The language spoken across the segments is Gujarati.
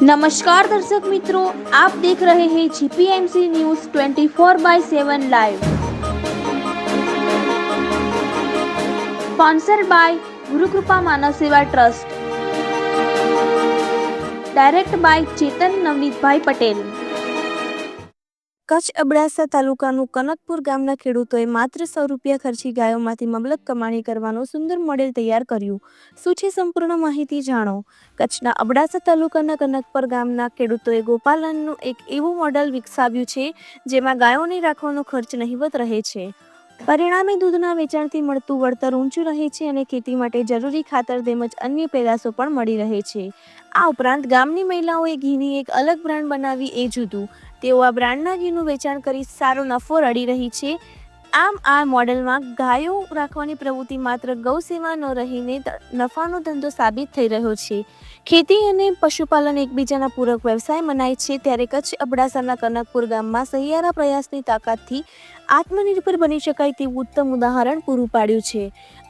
નમસ્કાર દર્શક મિત્રો, આપ દેખ રહે હૈ GPMC news 24 by 7 live sponsor by Gurukrupa Manav Seva trust direct by Chetan Navnitbhai Patel Kutch Abdasa તાલુકાનું કનકપુર ગામના ખેડૂતોએ માત્ર સો રૂપિયા ખર્ચી ગાયોમાંથી મબલક કમાણી કરવાનું સુંદર મોડેલ તૈયાર કર્યું. શું છે સંપૂર્ણ માહિતી જાણો. કચ્છના અબડાસા તાલુકાના કનકપુર ગામના ખેડૂતોએ ગોપાલનનું એક એવું મોડેલ વિકસાવ્યું છે, જેમાં ગાયોને રાખવાનો ખર્ચ નહિવત રહે છે. પરિણામે દૂધના વેચાણથી મળતું વળતર ઊંચું રહે છે અને ખેતી માટે જરૂરી ખાતર તેમજ અન્ય પેદાશો પણ મળી રહે છે. આ ઉપરાંત ગામની મહિલાઓએ ઘીની એક અલગ બ્રાન્ડ બનાવી એ જુદું. તેઓ આ બ્રાન્ડના ઘીનું વેચાણ કરી સારો નફો રડી રહી છે. આમ આ મોડેલમાં ગાયો રાખવાની પ્રવૃત્તિ માત્ર ગૌ સેવા ન રહીને નફાનો ધંધો સાબિત થઈ રહ્યો છે. ખેતી અને પશુપાલન એકબીજાના પૂરક વ્યવસાય મનાય છે, ત્યારે કચ્છ અબડાસાના કનકપુર ગામમાં સહિયારા પ્રયાસની તાકાતથી આત્મનિર્ભર બની શકાય તેવું ઉત્તમ ઉદાહરણ પૂરું પાડ્યું છે.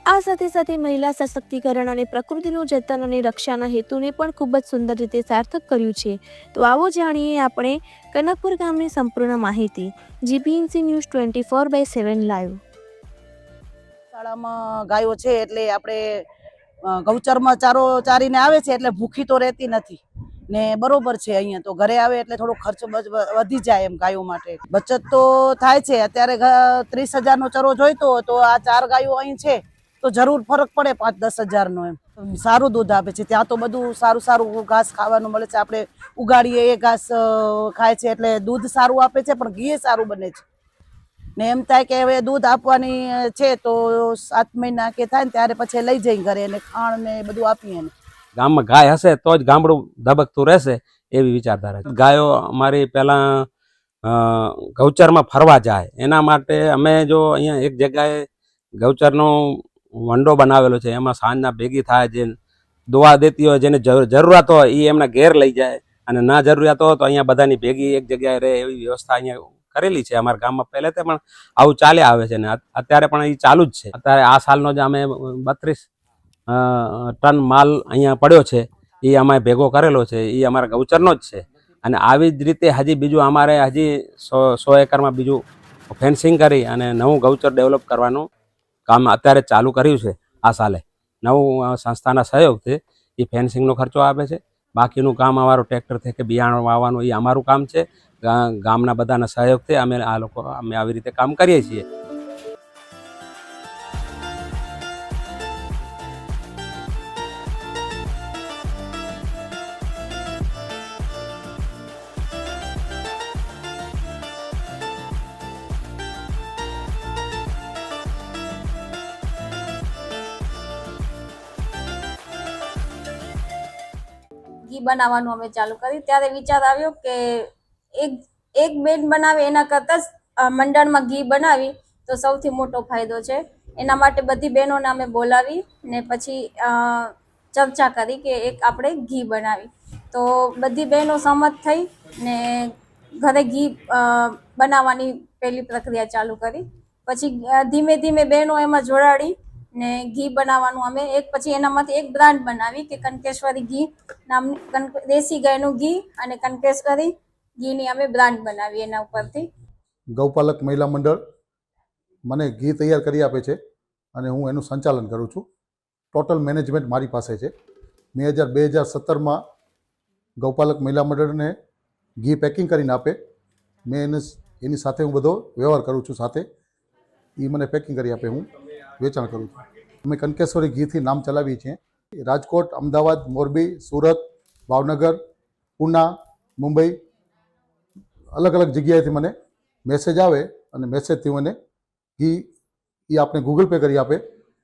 આ સાથે સાથે મહિલા સશક્તિકરણ અને પ્રકૃતિનું જતન અને રક્ષાના હેતુને પણ ખૂબ જ સુંદર રીતે સાર્થક કર્યું છે. તો આવો જાણીએ આપણે કનકપુર ગામની સંપૂર્ણ માહિતી. GPNC news twenty four by seven live. શાળામાં ગાયો છે એટલે આપણે ગૌચરમાં ચારો ચારીને આવે છે એટલે ભૂખી તો રહેતી નથી. ને બરોબર છે અહીંયા તો ઘરે આવે એટલે થોડો ખર્ચ વધી જાય એમ ગાયો માટે. બચત તો થાય છે. અત્યારે ત્રીસ હજારનો ચરો જોઈતો તો આ ચાર ગાયો અહીં છે. તો જરૂર ફરક પડે પાંચ દસ હજારનો એમ. સારું દૂધ આપે છે. ત્યાં તો બધું સારું સારું ઘાસ ખાવાનું મળે છે. આપણે ઉગાડીએ, એ ઘાસ ખાય છે એટલે દૂધ સારું આપે છે, પણ ઘી સારું બને છે. ને એમ થાય કે હવે દૂધ આપવાની છે તો સાત મહિના કે થાય ને ત્યારે પછી લઈ જઈ ઘરે એને ખાણ ને બધું આપીએ ને ગામમાં ગાય હશે તો જ ગામડું ધબકતું રહેશે એવી વિચારધારા ગાયો અમારી પહેલાં ગૌચરમાં ફરવા જાય. એના માટે અમે જો અહીંયા એક જગ્યાએ ગૌચરનો વંડો બનાવેલો છે. એમાં સાંજના ભેગી થાય જે દોવા દેતી હોય, જેને જરૂ- જરૂરિયાત હોય એ એમના ઘેર લઈ જાય. અને ના જરૂરિયાત હોય તો અહીંયા બધાની ભેગી એક જગ્યાએ રહે એવી વ્યવસ્થા અહીંયા કરેલી છે અમારા ગામમાં. પહેલેથી પણ આવું ચાલે આવે છે ને અત્યારે પણ એ ચાલુ જ છે. અત્યારે આ સાલનો જ અમે બત્રીસ ટન માલ અહીંયા પડ્યો છે. એ અમે ભેગો કરેલો છે. એ અમારા ગૌચરનો જ છે. અને આવી જ રીતે હજી બીજું અમારે હજી સો સો એકરમાં બીજું ફેન્સિંગ કરી અને નવું ગૌચર ડેવલપ કરવાનું કામ અત્યારે ચાલુ કર્યું છે આ સાલે. નવું સંસ્થાના સહયોગથી એ ફેન્સિંગનો ખર્ચો આપે છે. બાકીનું કામ અમારું ટ્રેક્ટરથી કે બિયારણ વાવવાનું એ અમારું કામ છે. ગામના બધાના સહયોગથી અમે આ લોકો, અમે આવી રીતે કામ કરીએ છીએ. ઘી બનાવવાનું અમે ચાલુ કર્યું. ત્યારે વિચાર આવ્યો કે એક એક બેન બનાવે એના કરતાં જ મંડળમાં ઘી બનાવી તો સૌથી મોટો ફાયદો છે. એના માટે બધી બહેનોને અમે બોલાવી ને પછી ચર્ચા કરી કે એક આપણે ઘી બનાવી. તો બધી બહેનો સંમત થઈ ને ઘરે ઘી બનાવવાની પહેલી પ્રક્રિયા ચાલુ કરી. પછી ધીમે ધીમે બહેનો એમાં જોડાડી ને ઘી બનાવવાનું. અમે એક પછી એનામાંથી એક બ્રાન્ડ બનાવી કે કનકેશ્વરી ઘી નામની દેશી ગાયનું ઘી અને કનકેશ્વરી ઘીની અમે બ્રાન્ડ બનાવી એના ઉપરથી. ગૌપાલક મહિલા મંડળ મને ઘી તૈયાર કરી આપે છે અને હું એનું સંચાલન કરું છું. ટોટલ મેનેજમેન્ટ મારી પાસે છે. બે હજાર બે હજાર સત્તરમાં ગૌપાલક મહિલા મંડળને ઘી પેકિંગ કરીને આપે. મેં એને, એની સાથે હું બધો વ્યવહાર કરું છું સાથે. એ મને પેકિંગ કરી આપે હું. વેચાણ કરું છું. અમે કનકેશ્વરી ઘીથી નામ ચલાવીએ છીએ. રાજકોટ, અમદાવાદ, મોરબી, સુરત, ભાવનગર, પૂના, મુંબઈ અલગ અલગ જગ્યાએથી મને મેસેજ આવે અને મેસેજથી મને ઘી એ આપણે ગૂગલ પે કરી આપે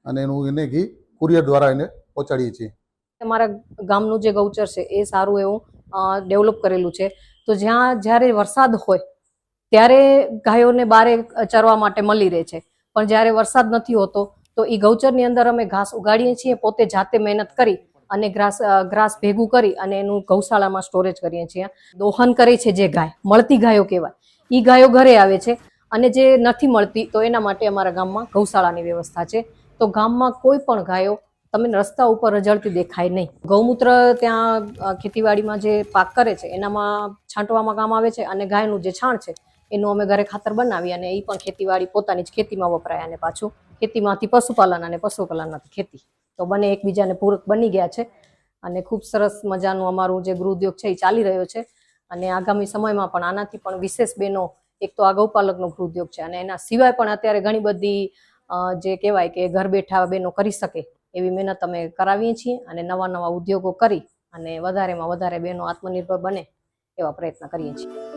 અને એનું એને ઘી કુરિયર દ્વારા એને પહોંચાડીએ છીએ. તમારા ગામનું જે ગૌચર છે, એ સારું એવું ડેવલપ કરેલું છે. તો જ્યાં જ્યારે વરસાદ હોય, ત્યારે ગાયોને બારે ચરવા માટે મળી રહે છે. પણ જ્યારે વરસાદ નથી હોતો, તો એ ગૌચરની અંદર અમે ઘાસ ઉગાડીએ છીએ, પોતે જાતે મહેનત કરી અને ગ્રાસ ગ્રાસ ભેગું કરી અને એનું ગૌશાળામાં સ્ટોરેજ કરીએ છીએ. દોહન કરે છે જે ગાય, મળતી ગાયો કહેવાય. એ ગાયો ઘરે આવે છે અને જે નથી મળતી, તો એના માટે અમારા ગામમાં ગૌશાળાની વ્યવસ્થા છે. તો ગામમાં કોઈ પણ ગાયો તમને રસ્તા ઉપર રજળતી દેખાય નહીં. ગૌમૂત્ર ત્યાં ખેતીવાડીમાં જે પાક કરે છે, એનામાં છાંટવામાં કામ આવે છે અને ગાયનું જે છાણ છે એનું અમે ઘરે ખાતર બનાવી અને એ પણ ખેતીવાડી પોતાની જ ખેતીમાં વપરાય અને પાછું ખેતીમાંથી પશુપાલન અને પશુપાલનમાંથી ખેતી. તો બંને એકબીજાને પૂરક બની ગયા છે અને ખૂબ સરસ મજાનું અમારું જે ગૃહ ઉદ્યોગ છે એ ચાલી રહ્યો છે અને આગામી સમયમાં પણ આનાથી પણ વિશેષ બેનો, એક તો આ ગૌપાલકનો ગૃહ ઉદ્યોગ છે અને એના સિવાય પણ અત્યારે ઘણી બધી જે કહેવાય કે ઘર બેઠા બેનો કરી શકે એવી મહેનત અમે કરાવીએ છીએ અને નવા નવા ઉદ્યોગો કરી અને વધારેમાં વધારે બહેનો આત્મનિર્ભર બને એવા પ્રયત્ન કરીએ છીએ.